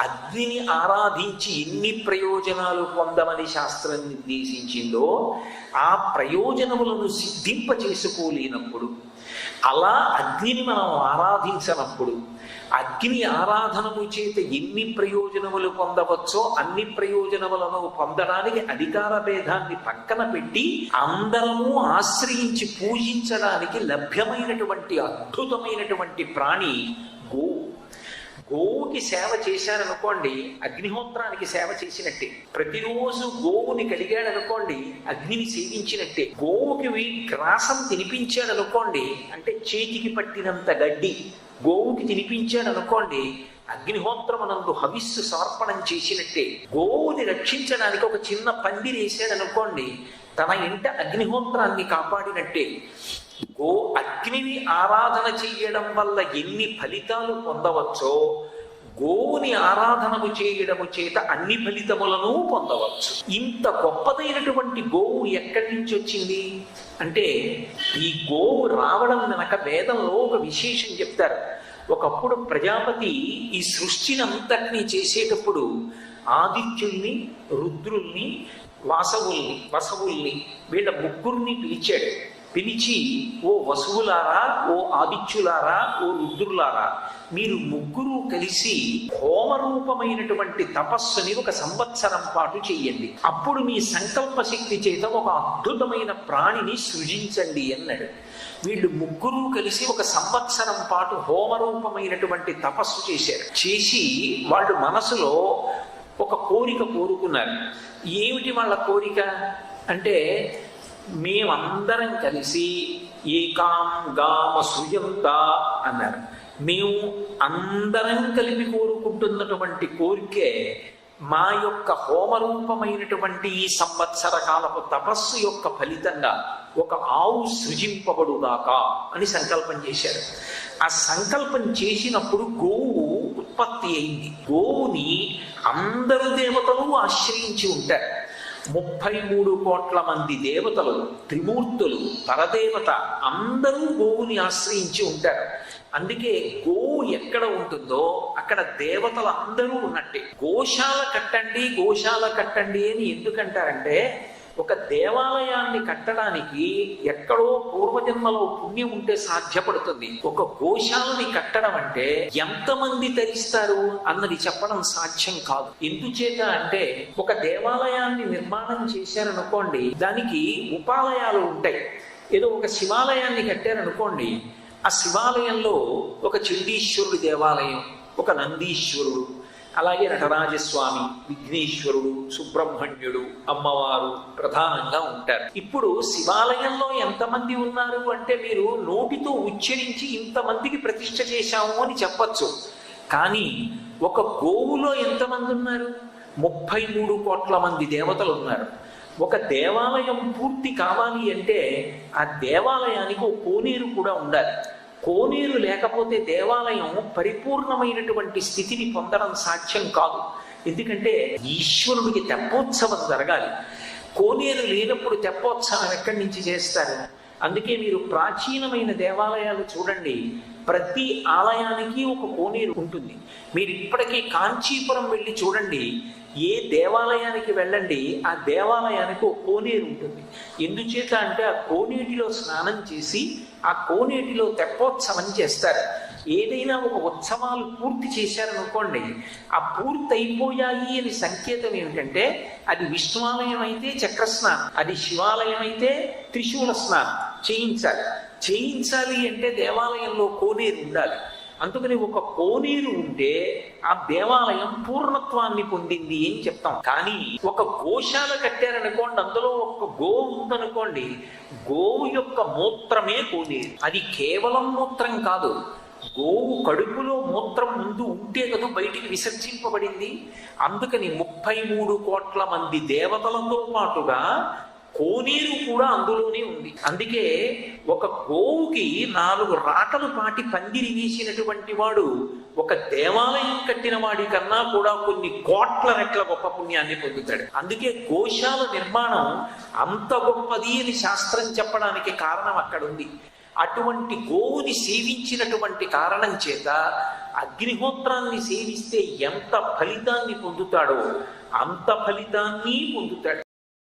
అగ్నిని ఆరాధించి ఎన్ని ప్రయోజనాలు పొందమని శాస్త్రం నిర్దేశించిందో ఆ ప్రయోజనములను సిద్ధింప చేసుకోలేనప్పుడు అలా అగ్నిని మనం ఆరాధించనప్పుడు అగ్ని ఆరాధనము చేత ఎన్ని ప్రయోజనములు పొందవచ్చో అన్ని ప్రయోజనములను పొందడానికి అధికార భేదాన్ని పక్కన పెట్టి అందరము ఆశ్రయించి పూజించడానికి లభ్యమైనటువంటి అద్భుతమైనటువంటి ప్రాణి గోవు గోవుకి సేవ చేశారనుకోండి అగ్నిహోత్రానికి సేవ చేసినట్టే. ప్రతిరోజు గోవుని కలిగాడనుకోండి అగ్నిని సేవించినట్టే. గోవుకి గ్రాసం తినిపించాడనుకోండి అంటే చేతికి పట్టినంత గడ్డి గోవుకి తినిపించాడనుకోండి అగ్నిహోత్రమునందు హవిస్సు సమర్పణం చేసినట్టే. గోవుని రక్షించడానికి ఒక చిన్న పందిరి వేసాడనుకోండి తన ఇంట అగ్నిహోత్రాన్ని కాపాడినట్టే. గో అగ్నిని ఆరాధన చెయ్యడం వల్ల ఎన్ని ఫలితాలు పొందవచ్చో గోవుని ఆరాధనము చేయడము చేత అన్ని ఫలితములను పొందవచ్చు. ఇంత గొప్పదైనటువంటి గోవు ఎక్కడి నుంచి వచ్చింది? అంటే ఈ గోవు రావడం వెనక వేదంలో ఒక విశేషం చెప్తారు. ఒకప్పుడు ప్రజాపతి ఈ సృష్టిని అంతటినీ చేసేటప్పుడు ఆదిత్యుల్ని రుద్రుల్ని వాసవుల్ని వసవుల్ని వీళ్ళ ముగ్గురిని పిలిచాడు. పిలిచి ఓ వసువులారా ఓ ఆదిత్యులారా ఓ రుద్రులారా మీరు ముగ్గురు కలిసి హోమరూపమైనటువంటి తపస్సుని ఒక సంవత్సరం పాటు చెయ్యండి. అప్పుడు మీ సంకల్ప శక్తి చేత ఒక అద్భుతమైన ప్రాణిని సృజించండి అన్నాడు. వీళ్ళు ముగ్గురు కలిసి ఒక సంవత్సరం పాటు హోమరూపమైనటువంటి తపస్సు చేశారు. చేసి వాళ్ళు మనసులో ఒక కోరిక కోరుకున్నారు. ఏమిటి వాళ్ళ కోరిక? అంటే మేమందరం కలిసి ఏకాం గామ సుయంత అన్నారు. మేము అందరం కలిపి కోరుకుంటున్నటువంటి కోరికే మా యొక్క హోమరూపమైనటువంటి ఈ సంవత్సర కాలపు తపస్సు యొక్క ఫలితంగా ఒక ఆవు సృజింపబడుగాక అని సంకల్పం చేశారు. ఆ సంకల్పం చేసినప్పుడు గోవు ఉత్పత్తి అయింది. గోవుని అందరు దేవతలు ఆశ్రయించి ఉంటారు. ముప్పై మూడు కోట్ల మంది దేవతలు త్రిమూర్తులు పరదేవత అందరూ గోవుని ఆశ్రయించి ఉంటారు. అందుకే గోవు ఎక్కడ ఉంటుందో అక్కడ దేవతలు అందరూ ఉన్నట్టే. గోశాల కట్టండి గోశాల కట్టండి అని ఎందుకంటారంటే ఒక దేవాలయాన్ని కట్టడానికి ఎక్కడో పూర్వజన్మలో పుణ్యం ఉంటే సాధ్యపడుతుంది. ఒక గోశాలని కట్టడం అంటే ఎంతమంది తరిస్తారు అన్నది చెప్పడం సాధ్యం కాదు. ఎందుచేత అంటే ఒక దేవాలయాన్ని నిర్మాణం చేశారనుకోండి దానికి ఉపాలయాలు ఉంటాయి. ఏదో ఒక శివాలయాన్ని కట్టారనుకోండి ఆ శివాలయంలో ఒక చండీశ్వరుడు దేవాలయం ఒక నందీశ్వరుడు అలాగే నటరాజస్వామి విఘ్నేశ్వరుడు సుబ్రహ్మణ్యుడు అమ్మవారు ప్రధానంగా ఉంటారు. ఇప్పుడు శివాలయంలో ఎంతమంది ఉన్నారు అంటే మీరు నోటితో ఉచ్చరించి ఇంతమందికి ప్రతిష్ట చేశాము అని చెప్పచ్చు. కానీ ఒక గోవులో ఎంతమంది ఉన్నారు? ముప్పై మూడు కోట్ల మంది దేవతలు ఉన్నారు. ఒక దేవాలయం పూర్తి కావాలి అంటే ఆ దేవాలయానికి ఓ కోనేరు కూడా ఉండాలి. కోనేరు లేకపోతే దేవాలయం పరిపూర్ణమైనటువంటి స్థితిని పొందడం సాధ్యం కాదు. ఎందుకంటే ఈశ్వరుడికి తెప్పోత్సవం జరగాలి. కోనేరు లేనప్పుడు తెప్పోత్సవం ఎక్కడి నుంచి చేస్తారు? అందుకే మీరు ప్రాచీనమైన దేవాలయాలు చూడండి. ప్రతి ఆలయానికి ఒక కోనేరు ఉంటుంది. మీరు ఇప్పటికీ కాంచీపురం వెళ్ళి చూడండి. ఏ దేవాలయానికి వెళ్ళండి ఆ దేవాలయానికి ఒక కోనేరు ఉంటుంది. ఎందుచేత అంటే ఆ కోనేటిలో స్నానం చేసి ఆ కోనేటిలో తెప్పోత్సవం చేస్తారు. ఏదైనా ఒక ఉత్సవాలు పూర్తి చేశారనుకోండి ఆ పూర్తి అయిపోయాయి అని సంకేతం ఏమిటంటే అది విష్ణువాలయం అయితే చక్రస్నానం అది శివాలయం అయితే త్రిశూల స్నానం చేయించాలి. చేయించాలి అంటే దేవాలయంలో కోనేరు ఉండాలి. అందుకని ఒక కోనేరు ఉంటే ఆ దేవాలయం పూర్ణత్వాన్ని పొందింది అని చెప్తాం. కానీ ఒక గోశాల కట్టారనుకోండి అందులో ఒక గోవు ఉందనుకోండి గోవు యొక్క మూత్రమే కోనేరు. అది కేవలం మూత్రం కాదు. గోవు కడుపులో మూత్రం ముందు ఉంటే కదా బయటికి విసర్జింపబడింది. అందుకని ముప్పై మూడు కోట్ల మంది దేవతలతో పాటుగా కోనేరు కూడా అందులోనే ఉంది. అందుకే ఒక గోవుకి నాలుగు రాటలు పాటి పందిరి వేసినటువంటి వాడు ఒక దేవాలయం కట్టిన వాడి కన్నా కూడా కొన్ని కోట్ల రెట్ల గొప్ప పుణ్యాన్ని పొందుతాడు. అందుకే గోశాల నిర్మాణం అంత గొప్పది అని శాస్త్రం చెప్పడానికి కారణం అక్కడ ఉంది అటువంటి గోవుని సేవించినటువంటి కారణం చేత అగ్నిహోత్రాన్ని సేవిస్తే ఎంత ఫలితాన్ని పొందుతాడో అంత ఫలితాన్ని పొందుతాడు.